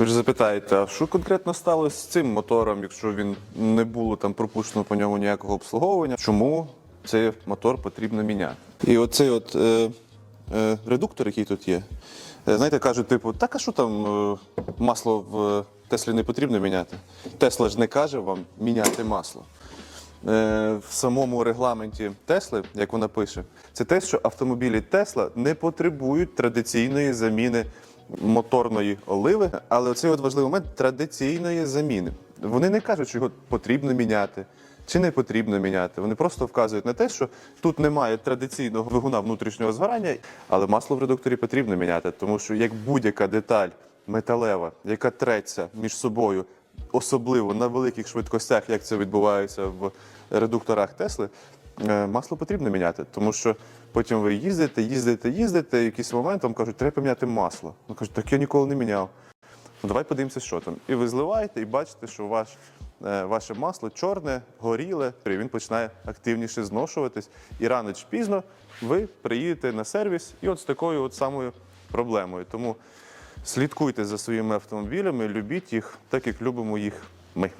Ви ж запитаєте, а що конкретно сталося з цим мотором, якщо він не було там пропущено по ньому ніякого обслуговування? Чому цей мотор потрібно міняти? І оцей от е, е, редуктор, який тут є, е, знаєте, кажуть, типу, так а що там е, масло в Теслі не потрібно міняти? Тесла ж не каже вам міняти масло. Е, в самому регламенті Тесли, як вона пише, це те, що автомобілі Тесла не потребують традиційної заміни моторної оливи, але оцей от важливий момент традиційної заміни. Вони не кажуть, що його потрібно міняти. Чи не потрібно міняти? Вони просто вказують на те, що тут немає традиційного двигуна внутрішнього згорання, але масло в редукторі потрібно міняти, тому що як будь-яка деталь металева, яка треться між собою особливо на великих швидкостях, як це відбувається в редукторах Тесли, масло потрібно міняти, тому що потім ви їздите, їздите, їздите, і в якийсь момент вам кажуть, треба поміняти масло. Ну кажуть, так я ніколи не міняв. Ну, давай подивимося, що там. І ви зливаєте, і бачите, що ваш, е, ваше масло чорне, горіле, і він починає активніше зношуватись. І рано чи пізно ви приїдете на сервіс і от з такою от самою проблемою. Тому слідкуйте за своїми автомобілями, любіть їх, так як любимо їх ми.